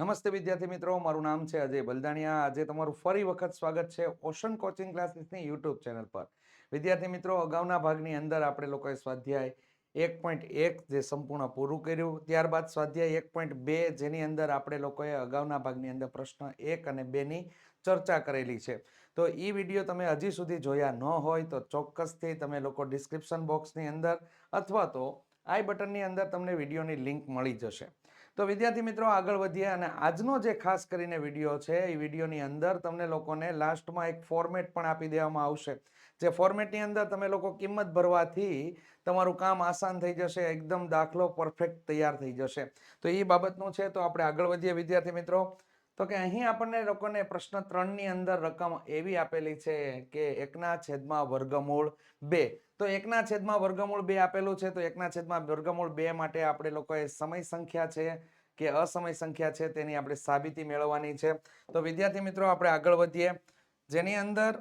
નમસ્તે વિદ્યાર્થી મિત્રો, મારું નામ છે અજય બલદાણિયા. આજે તમારું ફરી વખત સ્વાગત છે ઓશન કોચિંગ ક્લાસીસની યુટ્યુબ ચેનલ પર. વિદ્યાર્થી મિત્રો, અગાઉના ભાગની અંદર આપણે લોકોએ સ્વાધ્યાય એક પોઈન્ટ એક જે સંપૂર્ણ પૂરું કર્યું, ત્યારબાદ સ્વાધ્યાય એક પોઈન્ટ બે જેની અંદર આપણે લોકોએ અગાઉના ભાગની અંદર પ્રશ્ન એક અને બેની ચર્ચા કરેલી છે. તો એ વીડિયો તમે હજી સુધી જોયા ન હોય તો ચોક્કસથી તમે લોકો ડિસ્ક્રિપ્શન બોક્સની અંદર અથવા તો આઈ બટનની અંદર તમને વિડીયોની લિંક મળી જશે. તો વિદ્યાર્થી મિત્રો આગળ વધીએ અને આજનો જે ખાસ કરીને વીડિયો છે, એ વિડીયોની અંદર તમને લોકોને લાસ્ટમાં એક ફોર્મેટ પણ આપી દેવામાં આવશે. જે ફોર્મેટની અંદર તમે લોકો કિંમત ભરવાથી તમારું કામ આસાન થઈ જશે, એકદમ દાખલો પરફેક્ટ તૈયાર થઈ જશે. તો એ બાબતનું છે, તો આપણે આગળ વધીએ. વિદ્યાર્થી મિત્રો તો કે અહીં આપણને લોકોને પ્રશ્ન ત્રણની અંદર રકમ એવી આપેલી છે કે એકના છેદમાં વર્ગમૂળ બે. તો એકના છેદમાં વર્ગમૂળ બે આપેલું છે, તો એકના છેદમાં વર્ગમૂળ બે માટે આપણે લોકોએ સમય સંખ્યા છે કે અસમય સંખ્યા છે તેની આપણે સાબિતી મેળવવાની છે. તો વિદ્યાર્થી મિત્રો, આપણે આગળ વધીએ. જેની અંદર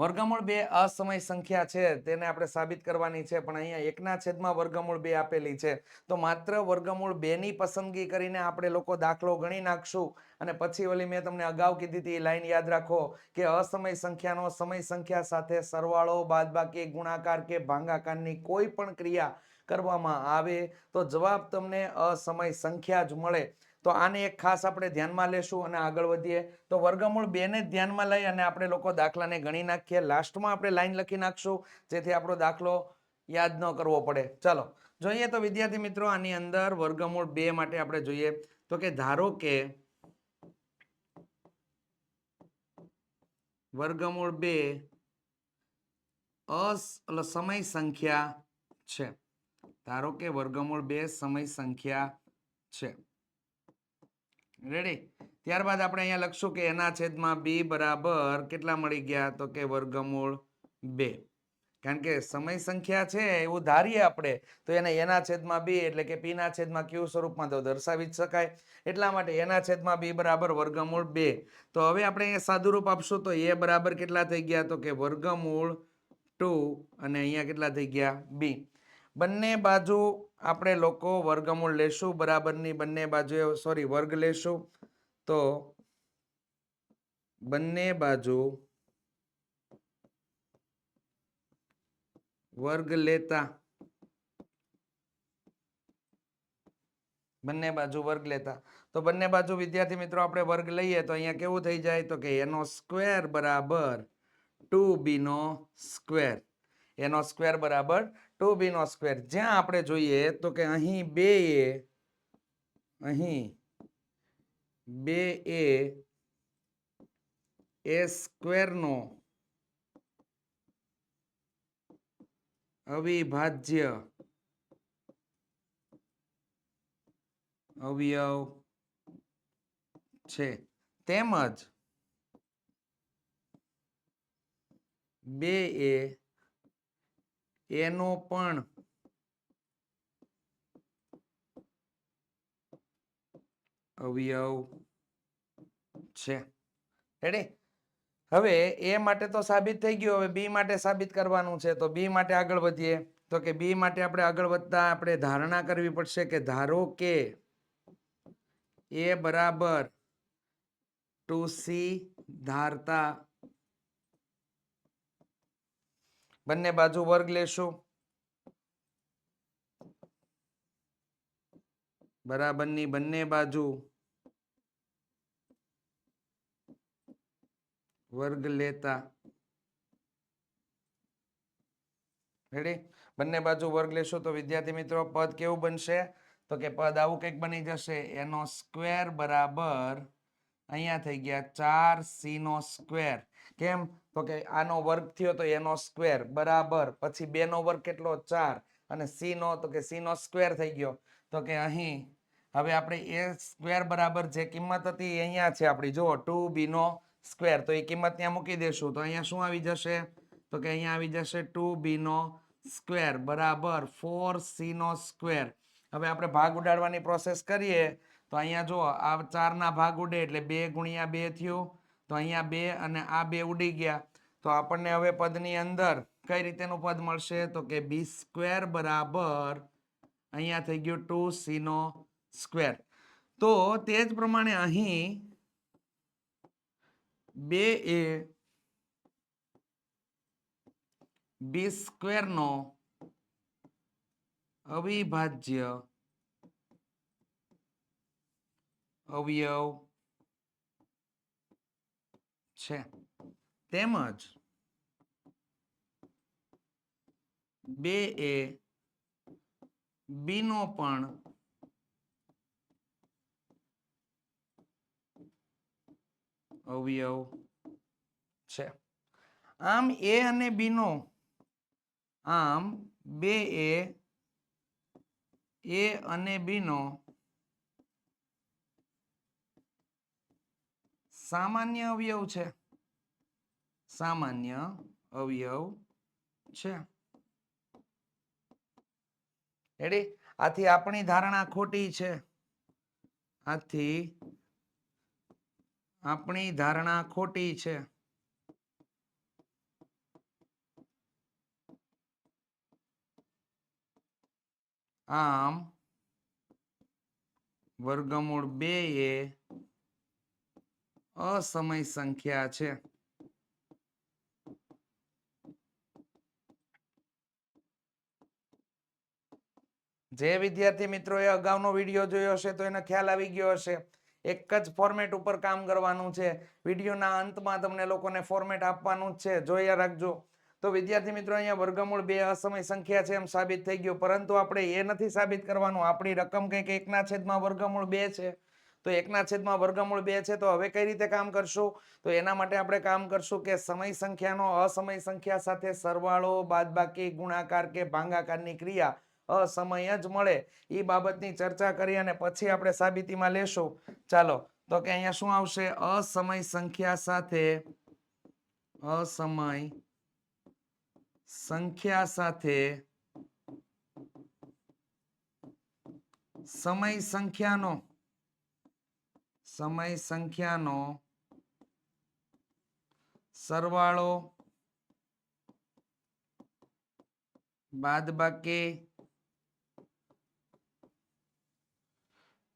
વર્ગમૂળ બે અસમય સંખ્યા છે, તેને આપણે સાબિત કરવાની છે, પણ અહીંયા એકના છેદમાં વર્ગમૂળ બે આપેલી છે. તો માત્ર વર્ગમૂળ બે ની પસંદગી કરીને આપણે લોકો દાખલો ગણી નાખશું. અને પછી ઓલી મેં તમને અગાઉ કીધી હતી લાઈન યાદ રાખો કે અસમય સંખ્યાનો સમય સંખ્યા સાથે સરવાળો, બાદબાકી, ગુણાકાર કે ભાંગાકારની કોઈ પણ ક્રિયા કરવામાં આવે તો જવાબ તમને અસમય સંખ્યા જ મળે. તો આને એક ખાસ આપણે ધ્યાનમાં લેશું અને આગળ વધીએ. તો વર્ગમૂળ બેને ધ્યાનમાં લઈ અને આપણે લોકો દાખલાને ગણી નાખીએ. લાસ્ટમાં આપણે લાઈન લખી નાખશું, જેથી આપણો દાખલો યાદ ન કરવો પડે. ચલો, જોઈએ તો વિદ્યાર્થી મિત્રો આની અંદર વર્ગમૂળ બે માટે આપણે જોઈએ. તો કે ધારો કે વર્ગમૂળ બે અસ સમય સંખ્યા છે. ધારો કે વર્ગમૂળ બે સમય સંખ્યા છે. રેડી ત્યારબાદ આપણે અહીંયા લખશું કે એના છેદમાં બી બરાબર કેટલા મળી ગયા? તો કે વર્ગમૂળ બે. કારણ કે સમય સંખ્યા છે, એવું ધારીએ આપણે. તો એને એના છેદમાં બી એટલે કે પીના છેદમાં ક્યુ સ્વરૂપમાં તો દર્શાવી જ શકાય. એટલા માટે એના છેદમાં બી બરાબર વર્ગમૂળ બે. તો હવે આપણે અહીંયા સાદુરૂપ આપશું. તો એ બરાબર કેટલા થઈ ગયા? તો કે વર્ગમૂળ ટુ અને અહીંયા કેટલા થઈ ગયા? બી. બંને બાજુ આપણે લોકો વર્ગમૂળ લેશું, બરાબરની બંને બાજુએ સોરી વર્ગ લેશું. તો બંને બાજુ વર્ગ લેતા, બંને બાજુ વર્ગ લેતા. તો બંને બાજુ વિદ્યાર્થી મિત્રો આપણે વર્ગ લઈએ તો અહીંયા કેવું થઈ જાય? તો કે એનો સ્ક્વેર બરાબર ટુ બી નો સ્ક્વેર. એનો સ્ક્વેર બરાબર ટુ બી નો સ્ક્વેર. જ્યાં આપણે જોઈએ તો કે અહીં બે એ, અહીં બે એ એ સ્ક્વેરનો અવિભાજ્ય અવયવ છે. તેમજ બે એ એનો પણ અવયવ છે. રેડી હવે એ માટે તો સાબિત થઈ ગયું. હવે બી માટે સાબિત કરવાનું છે. તો બી માટે આગળ વધીએ. તો કે બી માટે આપણે આગળ વધતા આપણે ધારણા કરવી પડશે કે ધારો કે એ બરાબર ટુ સી ધારતા બંને બાજુ વર્ગ લેશું. બરાબરની બંને બાજુ વર્ગ લેતા. રેડી બંને બાજુ વર્ગ લેશું તો વિદ્યાર્થી મિત્રો પદ કેવું બનશે? તો કે પદ આવું કંઈક બની જશે. એનો સ્ક્વેર બરાબર અહીંયા થઈ ગયા ચાર સી નો સ્ક્વેર. કેમ? તો કે આનો વર્ગ થયો તો એનો સ્ક્વેર, બરાબર. પછી બે નો વર્ગ કેટલો? ચાર. અને સી નો તો કે સી નો સ્ક્વેર થઈ ગયો. તો કે અહીં, હવે આપણે એ સ્ક્વેર બરાબર જે કિંમત હતી અહીંયા છે આપણી. જુઓ, ટુ બી નો સ્ક્વેર. તો એ કિંમત ત્યાં મૂકી દેશું તો અહીંયા શું આવી જશે? તો કે અહીંયા આવી જશે ટુ બી નો સ્ક્વેર, બરાબર. ફોર સી નો સ્ક્વેર. હવે આપણે ભાગ ઉડાડવાની પ્રોસેસ કરીએ. તો અહીંયા જુઓ, આ ચારના ભાગ ઉડે એટલે બે ગુણ્યા બે થયું. તો અહીંયા બે અને આ બે ઉડી ગયા. તો આપણને હવે પદની અંદર કઈ રીતેનું પદ મળશે? તો કે બી સ્ક્વેર બરાબર અહીંયા થઈ ગયું ટુ સીનો સ્ક્વેર. તો તે જ પ્રમાણે અહીં બે એ બી સ્ક્વેરનો અવિભાજ્ય અવયવ છે. તેમજ બે એ બી નો પણ અવયવ છે. આમ એ અને બી નો આમ બે એ અને બી સામાન્ય અવયવ છે. સામાન્ય અવયવ છે. રેડી આથી આપણી ધારણા ખોટી છે. આથી આપણી ધારણા ખોટી છે. આમ, વર્ગમૂળ બે એ અસમય સંખ્યા છે. જે વિદ્યાર્થી મિત્રોએ અગાઉનો વીડિયો જોયો હશે તો એને ખ્યાલ આવી ગયો હશે. એક જ ફોર્મેટ ઉપર કામ કરવાનું છે. વિડીયોના અંતમાં તમને લોકોને ફોર્મેટ આપવાનું જ છે. જોયા રાખજો. તો વિદ્યાર્થી મિત્રો, અહીંયા વર્ગમૂળ બે અસમય સંખ્યા છે એમ સાબિત થઈ ગયું. પરંતુ આપણે એ નથી સાબિત કરવાનું. આપણી રકમ કંઈક એકના છેદમાં વર્ગમૂળ બે છે. તો એકના છેદમાં વર્ગમૂળ બે છે, તો હવે કઈ રીતે કામ કરશું? તો એના માટે આપણે કામ કરશું કે સમય સંખ્યાનો અસમય સંખ્યા સાથે સરવાળો, બાદબાકી, ગુણાકાર કે ભાંગાકારની ક્રિયા અસમય જ મળે. એ બાબતની ચર્ચા કરી અને પછી આપણે સાબિતીમાં લેશું. ચાલો, તો કે અહીંયા શું આવશે? અસમય સંખ્યા સાથે અસમય સંખ્યા સાથે સમય સંખ્યાનો સમય સંખ્યાનો સરવાળો બાદબાકી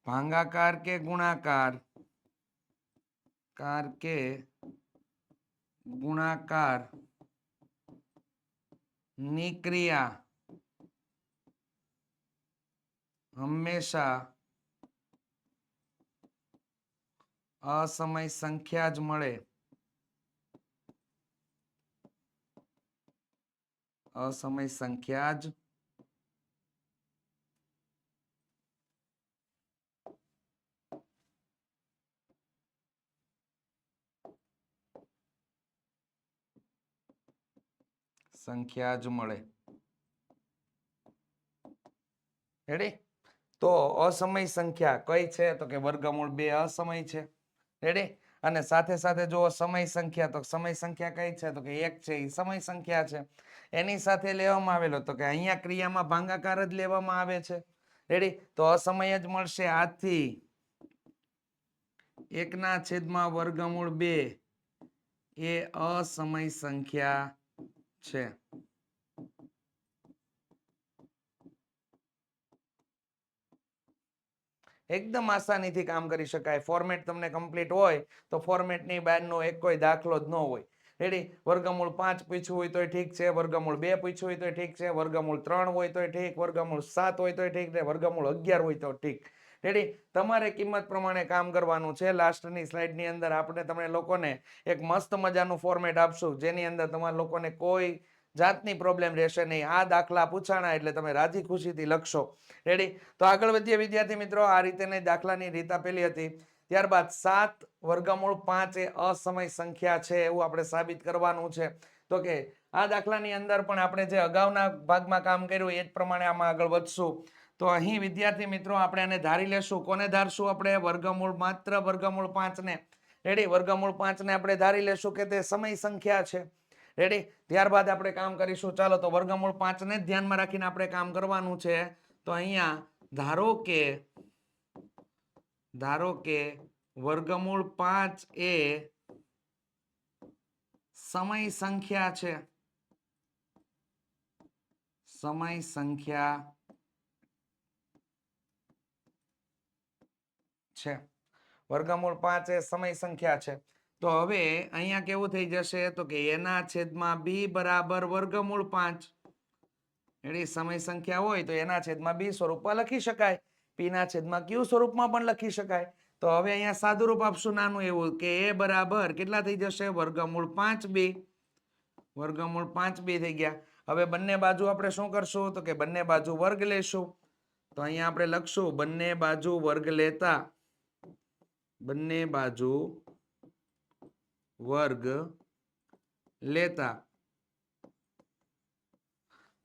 ભાંગાકાર કે ગુણાકાર કાર કે ગુણાકારની ક્રિયા હંમેશા અસમય સંખ્યા જ મળે. અસમય સંખ્યા જ સંખ્યા જ મળે. હેડી તો અસમય સંખ્યા કઈ છે? તો કે વર્ગમૂળ બે અસમય છે. રેડી અને સાથે સાથે જો સમય સંખ્યા તો સમય સંખ્યા કઈ છે? તો કે એક છે એ સમય સંખ્યા છે. એની સાથે લેવામાં આવેલો, તો કે અહીંયા ક્રિયામાં ભાંગાકાર જ લેવામાં આવે છે. રેડી તો અસમય જ મળશે આથી એકના છેદમાં વર્ગમૂળ બે એ અસમય સંખ્યા છે. એકદમ આસાનીથી કામ કરી શકાય. ફોર્મેટ તમને કમ્પ્લીટ હોય તો ફોર્મેટની બહારનો એક કોઈ દાખલો જ ન હોય. રેડી વર્ગમૂળ પાંચ પૂછ્યું હોય તોય ઠીક છે. વર્ગમૂળ બે પૂછ્યું હોય તોય ઠીક છે. વર્ગમૂળ ત્રણ હોય તોય ઠીક. વર્ગમૂળ સાત હોય તોય ઠીક ને વર્ગમૂળ અગિયાર હોય તો ઠીક. રેડી તમારે કિંમત પ્રમાણે કામ કરવાનું છે. લાસ્ટની સ્લાઇડની અંદર આપણે તમને લોકોને એક મસ્ત મજાનું ફોર્મેટ આપશું. જેની અંદર તમારા લોકોને કોઈ જાતની પ્રોબ્લેમ રહેશે નહીં. આ દાખલા પૂછાણા એટલે તમે રાજી ખુશીથી લખશો. રેડી તો આગળ વધીએ વિદ્યાર્થી મિત્રો. આ રીતેની દાખલાની રીત આપેલી હતી. ત્યારબાદ સાત વર્ગમૂળ પાંચ એ અસમય સંખ્યા છે એવું આપણે સાબિત કરવાનું છે. તો કે આ દાખલાની અંદર પણ આપણે જે અગાઉના ભાગમાં કામ કર્યું એ જ પ્રમાણે આમાં આગળ વધશું. તો અહીં વિદ્યાર્થી મિત્રો આપણે આને ધારી લેશું. કોને ધારશું આપણે? વર્ગમૂળ માત્ર વર્ગમૂળ પાંચને. રેડી વર્ગમૂળ પાંચને આપણે ધારી લેશું કે તે સમય સંખ્યા છે. રેડી ત્યારબાદ આપણે કામ કરીશું. ચાલો તો વર્ગમૂળ પાંચને જ ધ્યાનમાં રાખીને આપણે કામ કરવાનું છે. તો અહીંયા ધારો કે ધારો કે વર્ગમૂળ પાંચ એ સમય સંખ્યા છે. સમય સંખ્યા છે. વર્ગમૂળ પાંચ એ સમય સંખ્યા છે. તો હવે અહીંયા કેવું થઈ જશે? તો કે એના છેદમાં બી બરાબર વર્ગમૂળ પાંચ. એની સમય સંખ્યા હોય તો એના છેદમાં બી સ્વરૂપમાં લખી શકાય. પી ના છેદમાં ક્યુ સ્વરૂપમાં પણ લખી શકાય. તો હવે અહીંયા સાદુરૂપ આપશું નાનું એવું કે એ બરાબર કેટલા થઈ જશે? વર્ગમૂળ પાંચ બી. વર્ગમૂળ પાંચ બી થઈ ગયા. હવે બંને બાજુ આપણે શું કરશું? તો કે બંને બાજુ વર્ગ લેશું. તો અહીંયા આપણે લખશું, બંને બાજુ વર્ગ લેતા. બંને બાજુ વર્ગ લેતા.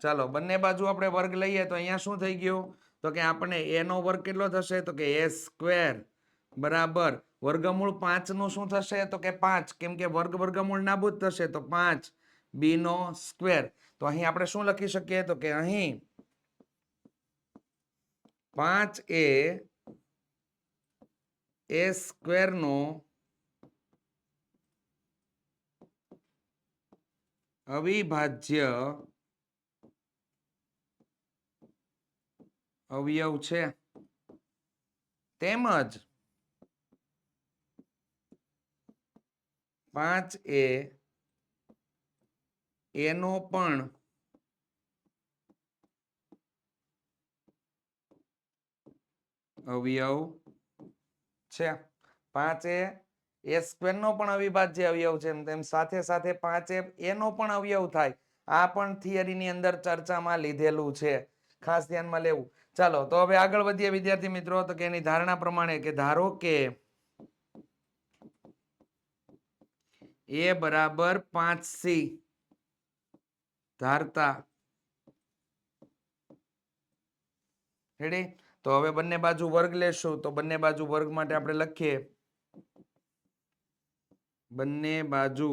ચાલો, બંને બાજુ આપણે વર્ગ લઈએ તો અહીંયા શું થઈ ગયું? તો કે આપણે એનો વર્ગ કેટલો થશે? તો કે એ સ્ક્વેર બરાબર. વર્ગમૂળ પાંચનું શું થશે? તો કે પાંચ. કેમ કે વર્ગ વર્ગમૂળ નાબૂદ થશે તો પાંચ. બી નો સ્ક્વેર તો અહીં આપણે શું લખી શકીએ? તો કે અહીં પાંચ એ એ સ્ક્વેર અવિભાજ્ય અવયવ છે. તેમજ પાંચ એ એનો પણ અવયવ છે. પાંચ એ એ સ્ક્વેર નો પણ અવિભાજ્ય અવયવ છે એમ તેમ સાથે સાથે પાંચ એનો પણ અવયવ થાય. આ પણ થિયરીની અંદર ચર્ચામાં લીધેલું છે. ખાસ ધ્યાનમાં લેવું. ચાલો, તો હવે આગળ વધીએ વિદ્યાર્થી મિત્રો. તો કે એની ધારણા પ્રમાણે કે ધારો કે એ બરાબર પાંચ સી ધારતા. રેડી તો હવે બંને બાજુ વર્ગ લેશું. તો બંને બાજુ વર્ગ માટે આપણે લખીએ. બંને બાજુ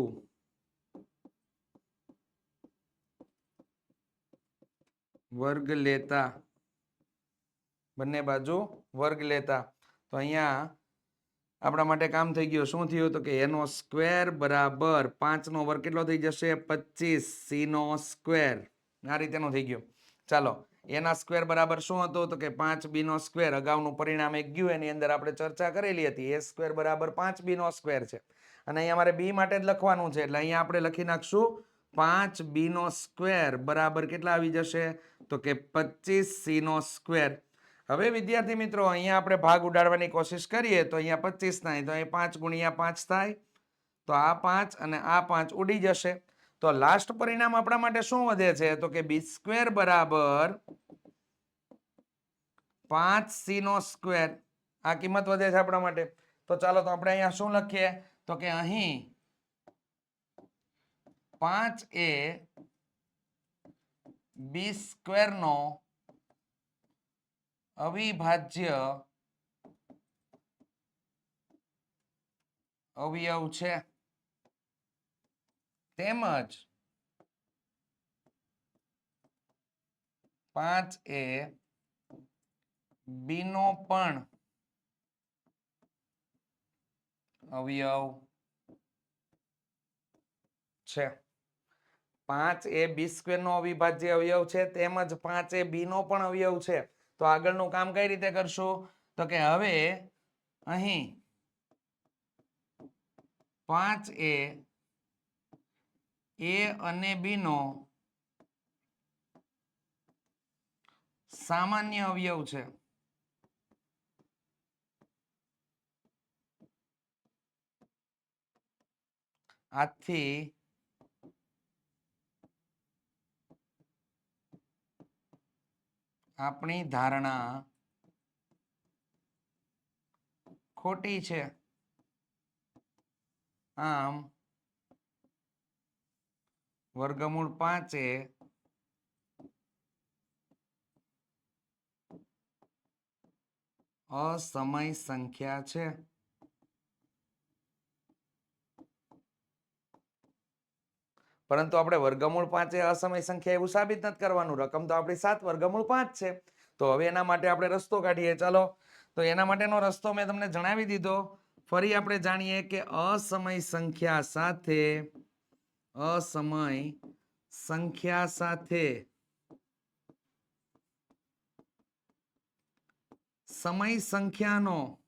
વર્ગ લેતા, બંને બાજુ વર્ગ લેતા. તો અહીંયા આપણા માટે કામ થઈ ગયું. શું થયું તો કે એનો સ્ક્વેર બરાબર પાંચ નો વર્ગ કેટલો થઈ જશે? પચીસ. સી નો સ્ક્વેર. આ રીતેનો થઈ ગયો. ચાલો, એના સ્ક્વેર બરાબર શું હતું તો કે પાંચ બી નો સ્ક્વેર. અગાઉનું પરિણામ એક ગયું. એની અંદર આપણે ચર્ચા કરેલી હતી. એ સ્ક્વેર બરાબર પાંચ બી નો સ્ક્વેર છે. અને અહીંયા મારે બી માટે જ લખવાનું છે. એટલે અહીંયા આપણે લખી નાખશું પાંચ બી નો સ્ક્વેર બરાબર કેટલા આવી જશે? તો કે પચીસ સી નો સ્ક્વેર. હવે વિદ્યાર્થી મિત્રો, અહીંયા આપણે ભાગ ઉડાડવાની કોશિશ કરીએ તો અહીંયા પચીસ થાય. તો અહીં પાંચ ગુણ્યા પાંચ થાય. તો આ પાંચ અને આ પાંચ ઉડી જશે. તો લાસ્ટ પરિણામ આપણા માટે શું વધે છે? તો કે બી સ્ક્વેર બરાબર પાંચ સી નો સ્ક્વેર. આ કિંમત વધે છે આપણા માટે. તો ચાલો તો આપણે અહીંયા શું લખીએ? તો કે અહીં પાંચ એ બી સ્ક્વેર નો અવિભાજ્ય અવયવ છે. તેમજ પાંચ એ બી નો પણ અવયવ છે. પાંચ એ બી સ્ક્વેર નો અવિભાજ્ય અવયવ છે, તેમજ પાંચ એ બી નો પણ અવયવ છે. તો આગળનું કામ કઈ રીતે કરશું? તો કે હવે અહીં પાંચ એ એ અને બી નો સામાન્ય અવયવ છે. આથી આપણી ધારણા ખોટી છે. આમ વર્ગમૂળ પાંચે અસમય સંખ્યા છે. પરંતુ આપણે વર્ગમૂળ પાંચે અસમય સંખ્યા એવું સાબિત નથી કરવાનું. રકમ તો આપણી સાત, વર્ગમૂળ પાંચ છે. તો હવે એના માટે આપણે રસ્તો કાઢીએ. ચાલો. તો એના માટેનો રસ્તો મેં તમને જણાવી દીધો. ફરી આપણે જાણીએ કે અસમય સંખ્યા સાથે, અસમય સંખ્યા સાથે સમય સંખ્યાનો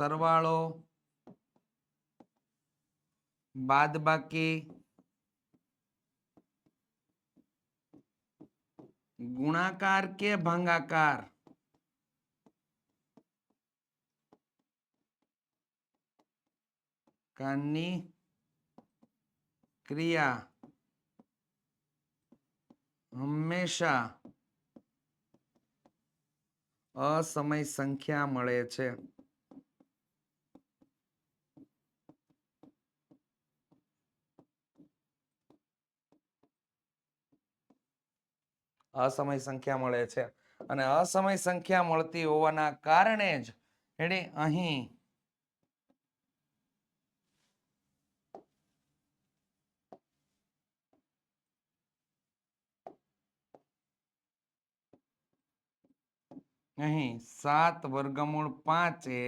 સરવાળો બાદબાકી ગુણાકાર કે ભંગાકાર? કાનની ક્રિયા હંમેશા અસમય સંખ્યા મળે છે. અસમય સંખ્યા મળે છે. અને અસમય સંખ્યા મળતી હોવાના કારણે જ એટલે અહીં અહીં સાત વર્ગમૂળ પાંચ એ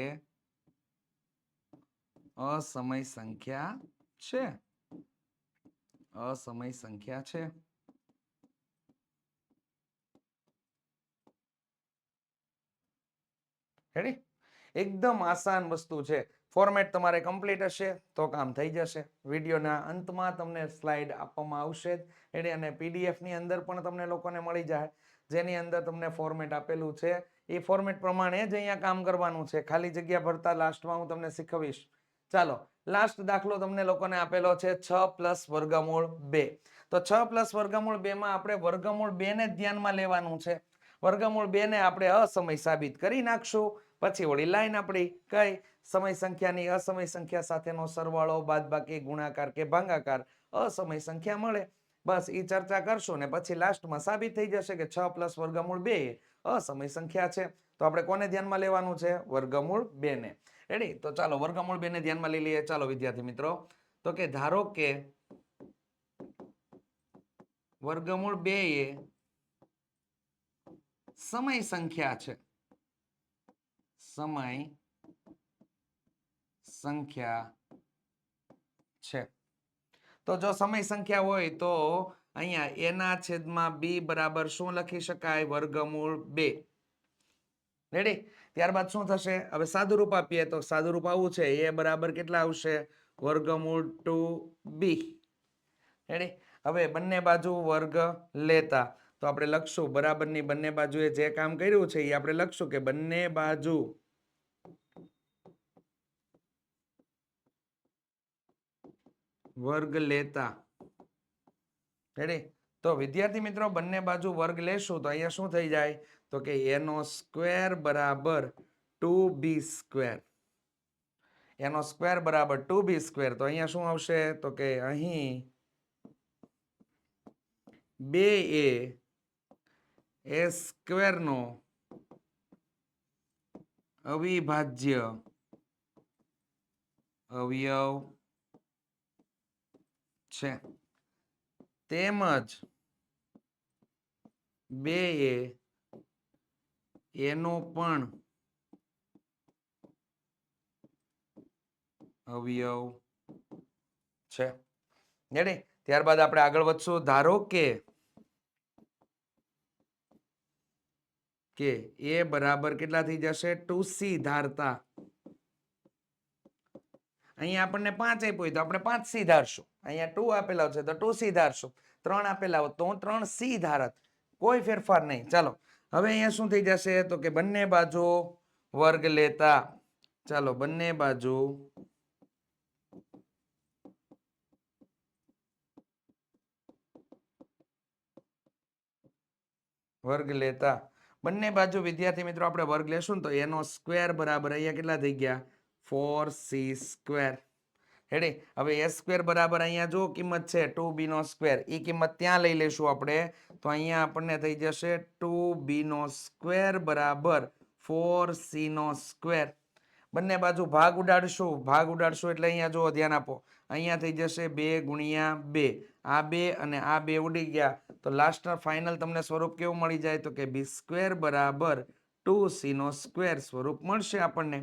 અસમય સંખ્યા છે. અસમય સંખ્યા છે. રેડી એકદમ આસાન વસ્તુ છે. ફોર્મેટ તમારે કમ્પ્લીટ હશે તો કામ થઈ જશે. વિડીયોના અંતમાં તમને સ્લાઇડ આપવામાં આવશે જ. અને પીડીએફની અંદર પણ તમને લોકોને મળી જાય. જેની અંદર તમને ફોર્મેટ આપેલું છે. એ ફોર્મેટ પ્રમાણે જ અહીંયા કામ કરવાનું છે. ખાલી જગ્યા ભરતા લાસ્ટમાં હું તમને શીખવીશ. ચાલો લાસ્ટ દાખલો તમને લોકોને આપેલો છે છ પ્લસ વર્ગમૂળ બે. તો છ પ્લસ વર્ગમૂળ બે માં આપણે વર્ગમૂળ બે ને જ ધ્યાનમાં લેવાનું છે. વર્ગમૂળ બે ને આપણે અસમય સાબિત કરી નાખશું. પછી વળી લાઈન આપણી કઈ? સમય સંખ્યાની અસમય સંખ્યા સાથેનો સરવાળો, બાદબાકી, ગુણાકાર કે ભાંગાકાર. અસમય સંખ્યા મળે. બસ એ ચર્ચા કરશું ને પછી લાસ્ટમાં સાબિત થઈ જશે કે છ પ્લસ વર્ગમૂળ બે અસમય સંખ્યા છે. તો આપણે કોને ધ્યાનમાં લેવાનું છે? વર્ગમૂળ બે ને રેડી તો ચાલો વર્ગમૂળ બે ને ધ્યાનમાં લઈ લઈએ. ચાલો વિદ્યાર્થી મિત્રો. તો કે ધારો કે વર્ગમૂળ બે એ સમય સંખ્યા છે. સમય સંખ્યા છે. તો જો સમય સંખ્યા હોય તો અહીંયા એના છેદમાં બી બરાબર શું લખી શકાય? વર્ગમૂળ બે. રેડી ત્યારબાદ શું થશે? હવે સાદુરૂપ આપીએ તો સાદુરૂપ આવું છે. એ બરાબર કેટલા આવશે? વર્ગમૂળ ટુ બી રેડી હવે બંને બાજુ વર્ગ લેતા તો આપણે લખશું, બરાબરની બંને બાજુએ જે કામ કર્યું છે, એ આપણે લખશું કે બંને બાજુ વર્ગ લેતા. રેડી તો વિદ્યાર્થી મિત્રો, બંને બાજુ વર્ગ લેશું, તો અહીંયા શું થઈ જાય? તો કે એનો સ્ક્વેર બરાબર ટુ બી સ્ક્વેર. એનો સ્ક્વેર બરાબર ટુ બી સ્ક્વેર. તો અહીંયા શું આવશે? તો કે અહીં બે એ એ સ્ક્વેરનો અવિભાજ્ય અવયવ છે તેમજ બે એ એનો પણ અવયવ છે રેડી ત્યારબાદ આપણે આગળ વધશું. ધારો કે કે એ બરાબર કેટલા થઈ જશે? ટુ સી ધારતા. અહીંયા આપણને પાંચ આપ્યું હોય તો આપણે પાંચ સી ધારશું. અહીંયા ટુ આપેલા છે તો ટુ સી ધારશું. ત્રણ આપેલા હોત તો ત્રણ સી ધારત. કોઈ ફેરફાર નહીં. ચાલો, હવે અહીંયા શું થઈ જશે? તો કે બંને બાજુ વર્ગ લેતા. ચાલો, બંને બાજુ વર્ગ લેતા. બંને બાજુ વિદ્યાર્થી મિત્રો આપણે વર્ગ લેશું ને તો એનો સ્ક્વેર બરાબર અહીંયા કેટલા થઈ ગયા? Four C square. હેડે હવે એ સ્ક્વેર બરાબર અહીંયા જો કિંમત છે ટુ બી નો સ્ક્વેર. એ કિંમત ત્યાં લઈ લેશું આપણે. તો અહીંયા આપણને થઈ જશે ટુ બી નો સ્ક્વેર બરાબર ફોર સી નો સ્ક્વેર. બંને બાજુ ભાગ ઉડાડશું. ભાગ ઉડાડશું એટલે અહીંયા જો ધ્યાન આપો. અહીંયા થઈ જશે બે ગુણ્યા બે. આ બે અને આ બે ઉડી ગયા. તો લાસ્ટ ફાઇનલ તમને સ્વરૂપ કેવું મળી જાય? તો કે બી સ્ક્વેર બરાબર ટુ સીનો સ્ક્વેર સ્વરૂપ મળશે આપણને.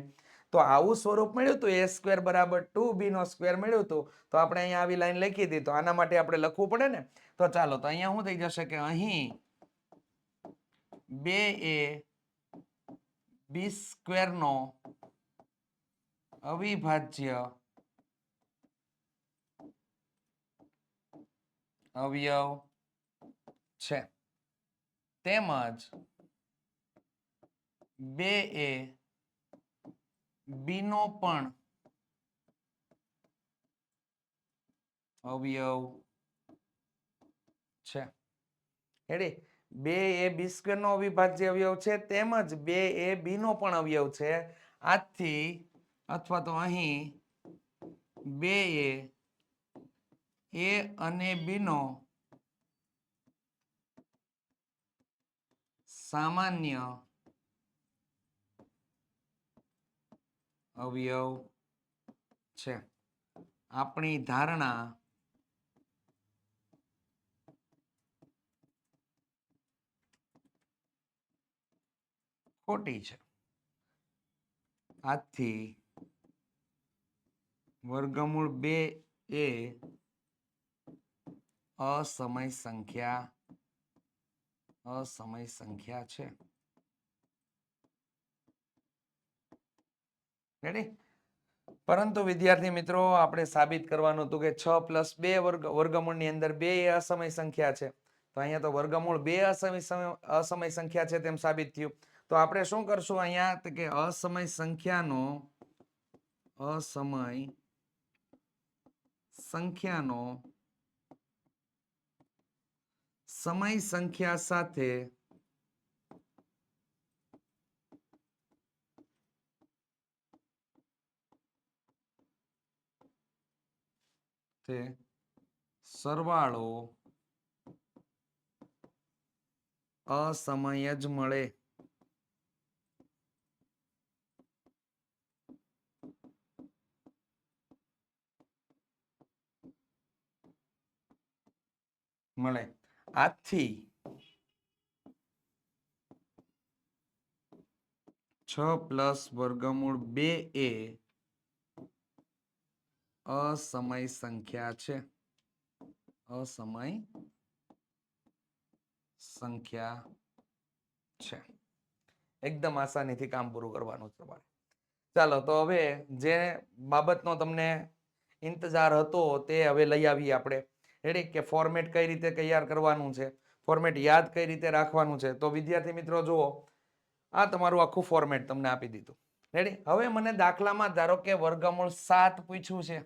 તો આવું સ્વરૂપ મળ્યું હતું એ સ્ક્વેર બરાબર ટુ બીનો સ્ક્વેર મળ્યું હતું તો આપણે અહીંયા આવી લાઈન લખી હતી તો આના માટે આપણે લખવું પડે ને? તો ચાલો, તો અહીંયા શું થઈ જશે કે અહીં બે એ બી સ્ક્વેરનો અવિભાજ્ય અવયવ છે. તેમજ બે એ બીનો પણ અવયવ છે. હેડી બે એ બી સ્ક્વેર નો અવિભાજ્ય અવયવ છે, તેમજ બે એ બી નો પણ અવયવ છે. આથી અથવા તો અહીં બે એ એ અને બી નો સામાન્ય અવયવ છે. આપણી ધારણા ખોટી છે. આથી વર્ગમૂળ બે એ અસમય સંખ્યા અસમય સંખ્યા છે. રેડી પરંતુ વિદ્યાર્થી મિત્રો, આપણે સાબિત કરવાનું હતું કે છ પ્લસ બે વર્ગ, વર્ગમૂળની અંદર બે અસમય સંખ્યા છે. તો અહીંયા તો વર્ગમૂળ બે અસમય સમ- અસમય સંખ્યા છે તેમ સાબિત થયું. તો આપણે શું કરશું અહીંયા? કે અસમય સંખ્યાનો અસમય સંખ્યાનો સમય સંખ્યા સાથે તે સરવાળો અસમય જ મળે. મળે. આથી છ પ્લસ વર્ગમૂળ બે એ અસમય સંખ્યા છે. અસમય સંખ્યા છે. એકદમ આસાનીથી કામ પૂરું કરવાનું તમારે. ચાલો, તો હવે જે બાબતનો તમને ઇંતજાર હતો તે હવે લઈ આવીએ આપણે. રેડી કે ફોર્મેટ કઈ રીતે તૈયાર કરવાનું છે? ફોર્મેટ યાદ કઈ રીતે રાખવાનું છે? તો વિદ્યાર્થી મિત્રો, જુઓ, આ તમારું આખું ફોર્મેટ તમને આપી દીધું. રેડી હવે મને દાખલામાં ધારો કે વર્ગમૂળ સાત પૂછ્યું છે.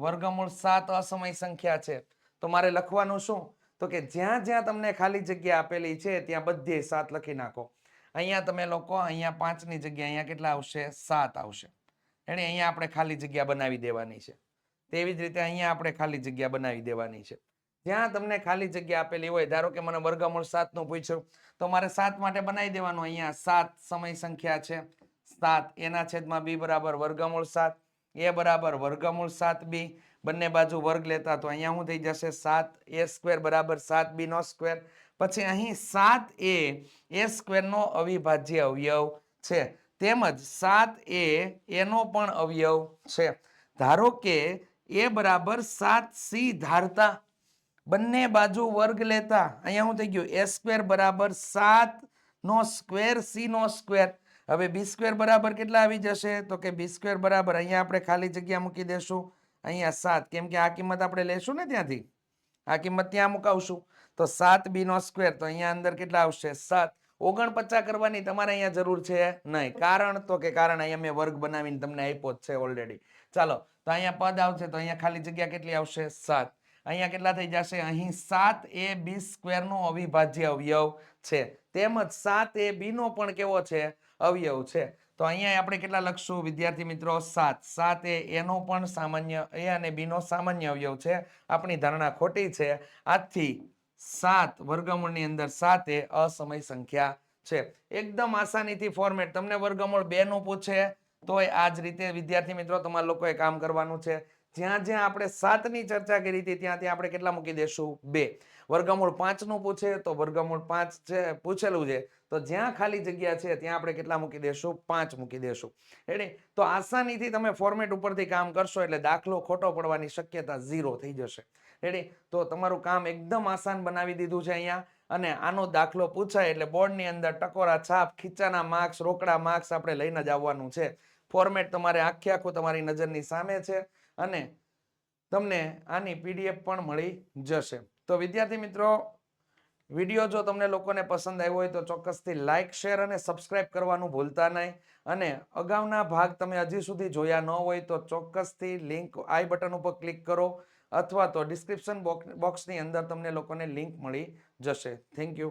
વર્ગમૂળ સાત અસમય સંખ્યા છે. તો મારે લખવાનું શું? તો કે જ્યાં જ્યાં તમને ખાલી જગ્યા આપેલી છે, ત્યાં બધે સાત લખી નાખો. અહીંયા તમે લોકો અહીંયા પાંચની જગ્યા, અહીંયા કેટલા આવશે? સાત આવશે. એને અહીંયા આપણે ખાલી જગ્યા બનાવી દેવાની છે. તેવી જ રીતે અહીંયા આપણે ખાલી જગ્યા બનાવી દેવાની છે. જ્યાં તમને ખાલી જગ્યા આપેલી હોય, ધારો કે મને વર્ગમૂળ સાતનું પૂછ્યું, તો મારે સાત માટે બનાવી દેવાનું. અહીંયા સાત સમય સંખ્યા છે. સાત એના છેદમાં બી બરાબર વર્ગમૂળ સાત, એ બરાબર વર્ગમૂળ સાત બી. બંને બાજુ વર્ગ લેતા તો અહીંયા શું થઈ જશે? સાત એ સ્ક્વેર બરાબર સાત બી નો સ્ક્વેર. પછી અહીં સાત એ એ સ્ક્વેરનો અવિભાજ્ય અવયવ છે. તેમજ સાત એ, એનો પણ અવયવ છે. ધારો કે એ બરાબર સાત સી ધારતા. બંને બાજુ વર્ગ લેતા. અહીંયા શું થઈ ગયું. એ સ્ક્વેર બરાબર સાત નો સ્ક્વેર સી નો સ્ક્વેર. હવે બી સ્ક્વેર બરાબર કેટલા આવી જશે? તો કે બી સ્ક્વેર બરાબર અહીંયા આપણે ખાલી જગ્યા મૂકી દેશું. અહીંયા સાત. કેમ કે આ કિંમત આપણે લેશું ને ત્યાંથી? આ કિંમત ત્યાં મુકાવશું. તો સાત બી નો સ્ક્વેર. તો અહીંયા અંદર કેટલા આવશે? સાત. ઓગણપચાસ કરવાની તમારે અહીંયા જરૂર છે નહીં. કારણ તો કે કારણ અહીંયા મેં વર્ગ બનાવીને તમને આપ્યો જ છે ઓલરેડી ચાલો તો અહીંયા પદ આવશે, તો અહીંયા ખાલી જગ્યા કેટલી આવશે? સાત. અહીંયા કેટલા થઈ જશે? અહીં સાત એ બી સ્ક્વેરનો અવિભાજ્ય અવયવ છે. તેમજ સાત એ બી નો પણ કેવો છે? અવયવ છે. તો અહીંયા આપણે કેટલા લખશું? વિદ્યાર્થી મિત્રો, સાત. સાત એ એનો પણ સામાન્ય, એ અને બી નો સામાન્ય અવયવ છે. આપણી ધારણા ખોટી છે. આથી સાત વર્ગમૂળની અંદર સાત એ અસમય સંખ્યા છે. એકદમ આસાનીથી ફોર્મેટ તમને વર્ગમૂળ બે નું પૂછે તોય આ જ રીતે વિદ્યાર્થી મિત્રો, તમારા લોકોએ કામ કરવાનું છે. જ્યાં જ્યાં આપણે સાતની ચર્ચા કરી હતી, ત્યાં ત્યાં આપણે કેટલા મૂકી દેશું? બે. વર્ગમૂળ પાંચનું પૂછે તો વર્ગમૂળ પાંચ છે, પૂછેલું છે. તો જ્યાં ખાલી જગ્યા છે, ત્યાં આપણે કેટલા મૂકી દેશું? પાંચ મૂકી દેશું. એટલે તો આસાનીથી તમે ફોર્મેટ ઉપરથી કામ કરશો એટલે દાખલો ખોટો પડવાની શક્યતા ઝીરો થઈ જશે. એટલે તો તમારું કામ એકદમ આસાન બનાવી દીધું છે અહીંયા. અને આનો દાખલો પૂછાય એટલે બોર્ડની અંદર ટકોરા, છાપ, ખીચાના માર્ક્સ રોકડા માર્ક્સ આપણે લઈને જ આવવાનું છે. ફોર્મેટ તમારે આખે આખું તમારી નજરની સામે છે અને તમને આની પીડીએફ પણ મળી જશે. તો વિદ્યાર્થી મિત્રો, વીડિયો જો તમને લોકોને પસંદ આવ્યો હોય તો ચોક્કસથી લાઇક શેર અને સબસ્ક્રાઇબ કરવાનું ભૂલતા નહીં. અને અગાઉના ભાગ તમે હજી સુધી જોયા ન હોય તો ચોક્કસથી લિંક આઈ બટન ઉપર ક્લિક કરો અથવા તો ડિસ્ક્રિપ્શન બોક્સની અંદર તમને લોકોને લિંક મળી જશે. Thank you